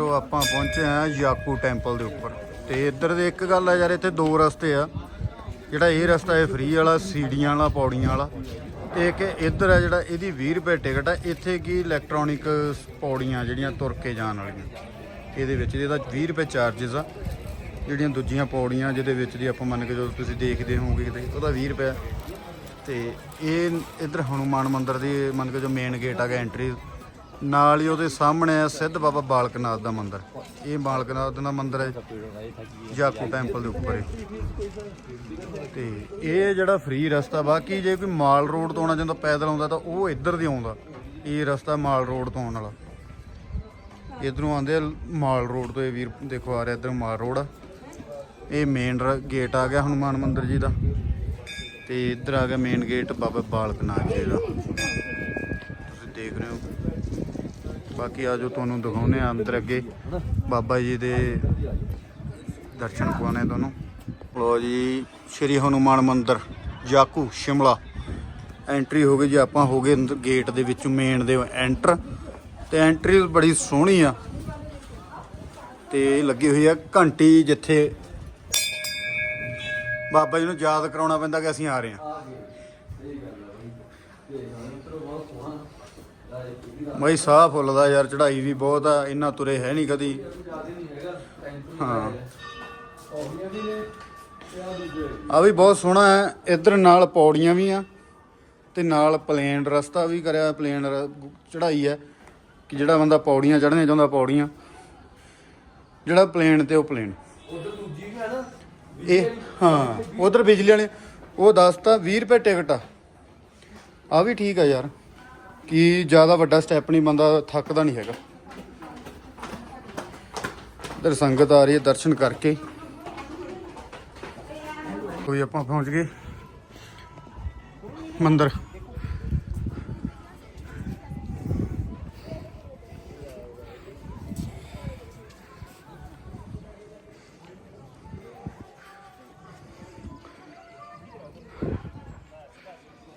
ਉਹ ਆਪਾਂ ਪਹੁੰਚੇ ਆ ਯਾਕੂ ਟੈਂਪਲ ਦੇ ਉੱਪਰ। ਤੇ ਇੱਧਰ ਦੇ ਇੱਕ ਗੱਲ ਆ ਯਾਰ, ਇੱਥੇ ਦੋ ਰਸਤੇ ਆ। ਜਿਹੜਾ ਇਹ ਰਸਤਾ ਹੈ ਫ੍ਰੀ ਵਾਲਾ, ਸੀੜੀਆਂ ਵਾਲਾ, ਪੌੜੀਆਂ ਵਾਲਾ। ਤੇ ਇੱਕ ਇੱਧਰ ਆ ਜਿਹੜਾ ਇਹਦੀ 20 ਰੁਪਏ ਟਿਕਟ ਆ, ਇੱਥੇ ਕੀ ਇਲੈਕਟ੍ਰੋਨਿਕ ਪੌੜੀਆਂ ਜਿਹੜੀਆਂ ਤੁਰ ਕੇ ਜਾਣ ਵਾਲੀਆਂ। ਇਹਦੇ ਵਿੱਚ ਇਹਦਾ 20 ਰੁਪਏ ਚਾਰजेस ਆ। ਜਿਹੜੀਆਂ ਦੂਜੀਆਂ ਪੌੜੀਆਂ ਜਿਹਦੇ ਵਿੱਚ ਦੀ ਆਪਾਂ ਮੰਨ ਕੇ ਜਦੋਂ ਤੁਸੀਂ ਦੇਖਦੇ ਹੋਵੋਗੇ ਕਿਤੇ, ਉਹਦਾ 20 ਰੁਪਏ ਆ। ਤੇ ਇਹ ਇੱਧਰ ਹਨੂਮਾਨ ਮੰਦਿਰ ਦੀ ਮੰਨ ਕੇ ਜੋ ਮੇਨ ਗੇਟ ਆ ਹੈਗਾ ਐਂਟਰੀ ਨਾਲ ਹੀ ਉਹਦੇ ਸਾਹਮਣੇ ਆ ਸਿੱਧ ਬਾਬਾ ਬਾਲਕਨਾਥ ਦਾ ਮੰਦਿਰ। ਇਹ ਬਾਲਕਨਾਥ ਦਾ ਮੰਦਿਰ ਹੈ ਜਾਕੂ ਟੈਂਪਲ ਦੇ ਉੱਪਰ ਹੈ। ਤੇ ਇਹ ਜਿਹੜਾ ਫ੍ਰੀ ਰਸਤਾ, ਬਾਕੀ ਜੇ ਕੋਈ ਮਾਲ ਰੋਡ ਤੋਂ ਆਉਣਾ ਚਾਹੁੰਦਾ ਪੈਦਲ ਆਉਂਦਾ, ਤਾਂ ਉਹ ਇੱਧਰ ਦੀ ਆਉਂਦਾ। ਇਹ ਰਸਤਾ ਮਾਲ ਰੋਡ ਤੋਂ ਆਉਣ ਵਾਲਾ। ਇਧਰੋਂ ਆਉਂਦੇ ਆ, ਮਾਲ ਰੋਡ ਤੋਂ ਇਹ ਵੀਰ ਦੇਖੋ ਆ ਰਿਹਾ, ਇਧਰ ਮਾਲ ਰੋਡ ਆ। ਇਹ ਮੇਨ ਗੇਟ ਆ ਗਿਆ ਹਨੂਮਾਨ ਮੰਦਿਰ ਜੀ ਦਾ। ਤੇ ਇੱਧਰ ਆ ਗਿਆ ਮੇਨ ਗੇਟ ਬਾਬਾ ਬਾਲਕਨਾਥ ਜੀ ਦਾ। ਤੁਸੀਂ ਦੇਖ ਰਹੇ ਹੋ। ਬਾਕੀ ਆ ਜੋ ਤੁਹਾਨੂੰ ਦਿਖਾਉਨੇ ਆ ਅੰਦਰ ਅੱਗੇ। ਬਾਬਾ ਜੀ ਦੇ ਦਰਸ਼ਨ ਕਰਵਾਉਣੇ ਤੁਹਾਨੂੰ। ਲੋ ਜੀ, ਸ਼੍ਰੀ ਹਨੂਮਾਨ ਮੰਦਿਰ, ਜਾਕੂ, ਸ਼ਿਮਲਾ। ਐਂਟਰੀ ਹੋ ਗਈ ਜੀ, ਆਪਾਂ ਹੋ ਗਏ ਗੇਟ ਦੇ ਵਿੱਚ ਮੇਨ ਦੇ ਐਂਟਰ ਤੇ ਐਂਟਰੀ ਬੜੀ ਸੋਹਣੀ ਆ। ਤੇ ਲੱਗੀ ਹੋਈ ਆ ਘੰਟੀ ਜਿੱਥੇ ਬਾਬਾ ਜੀ ਨੂੰ ਯਾਦ ਕਰਾਉਣਾ ਪੈਂਦਾ ਕਿ ਅਸੀਂ ਆ ਰਹੇ ਹਾਂ। ਬਈ ਸਾਹ ਫੁੱਲਦਾ ਯਾਰ ਚੜਾਈ ਵੀ ਬਹੁਤ ਆ, ਇੰਨਾ ਤੁਰੇ ਹੈ ਨਹੀਂ ਕਦੀ। ਹਾਂ। ਆ ਵੀ ਬਹੁਤ ਸੋਹਣਾ ਹੈ, ਇੱਧਰ ਨਾਲ ਪੌੜੀਆਂ ਵੀ ਆ, ਤੇ ਨਾਲ ਪਲੇਨ ਰਸਤਾ ਵੀ ਕਰਿਆ ਪਲੇਨ ਚੜਾਈ ਹੈ, ਕਿ ਜਿਹੜਾ ਬੰਦਾ ਪੌੜੀਆਂ ਚੜ੍ਹਨੇ ਚਾਹੁੰਦਾ, ਪੌੜੀਆਂ। ਜਿਹੜਾ ਪਲੇਨ ਤੇ ਉਹ ਪਲੇਨ ਉਧਰ ਦੂਜੀ ਵੀ ਹੈ ਨਾ ਇਹ, ਹਾਂ, ਉਧਰ ਬਿਜਲੀ ਵਾਲੇ, ਉਹ ਦੱਸਤਾ 20 ਰੁਪਏ ਟਿਕਟ ਆ। ਆ ਵੀ ਠੀਕ ਆ ਯਾਰ। ਕਿ ਜ਼ਿਆਦਾ ਵੱਡਾ ਸਟੈਪ ਨਹੀਂ, ਬੰਦਾ ਥੱਕਦਾ ਨਹੀਂ ਹੈਗਾ। ਇਧਰ ਸੰਗਤ ਆ ਰਹੀ ਹੈ ਦਰਸ਼ਨ ਕਰਕੇ। ਕੋਈ ਆਪਾਂ ਪਹੁੰਚ ਗਏ। ਮੰਦਰ।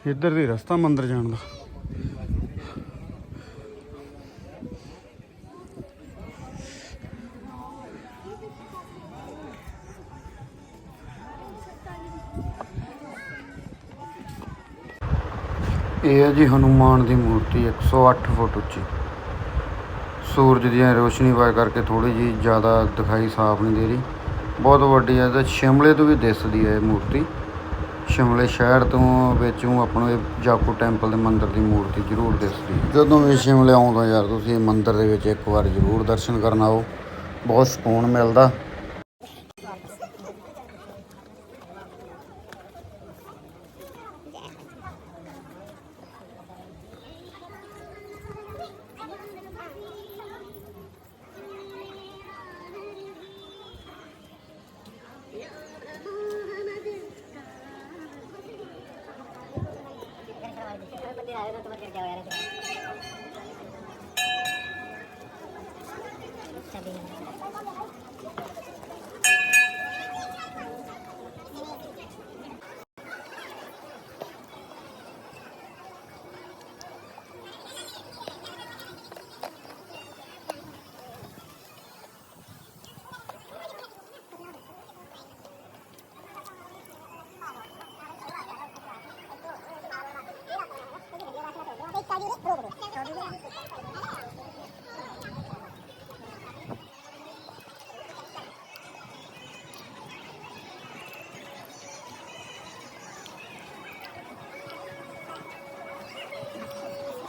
ਇੱਧਰ ਦੀ ਰਸਤਾ ਮੰਦਰ ਜਾਣ ਦਾ। ਇਹ ਹੈ ਜੀ ਹਨੂਮਾਨ ਦੀ ਮੂਰਤੀ 108 ਫੁੱਟ ਉੱਚੀ। ਸੂਰਜ ਦੀ ਰੋਸ਼ਨੀ ਵਾਰ ਕਰਕੇ ਥੋੜੀ ਜੀ ਜ਼ਿਆਦਾ ਦਿਖਾਈ ਸਾਫ਼ ਨਹੀਂ ਦੇ ਰਹੀ। ਬਹੁਤ ਵੱਡੀ ਹੈ, ਤੇ ਸ਼ਿਮਲੇ ਤੋਂ ਵੀ ਦਿਸਦੀ ਹੈ ਇਹ ਮੂਰਤੀ। ਸ਼ਿਮਲੇ ਸ਼ਹਿਰ ਤੋਂ ਵਿੱਚੋਂ ਆਪਾਂ ਇਹ ਜਾਕੂ ਟੈਂਪਲ ਦੇ ਮੰਦਿਰ ਦੀ ਮੂਰਤੀ ਜ਼ਰੂਰ ਦਿਸਦੀ ਹੈ। ਜਦੋਂ ਵੀ ਸ਼ਿਮਲੇ ਆਉਂਦਾ ਯਾਰ, ਤੁਸੀਂ ਇਹ ਮੰਦਿਰ ਦੇ ਵਿੱਚ ਇੱਕ ਵਾਰ ਜ਼ਰੂਰ ਦਰਸ਼ਨ ਕਰਨ ਆਓ। ਬਹੁਤ ਸਕੂਨ ਮਿਲਦਾ।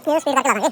Iya, speed lagi lagi.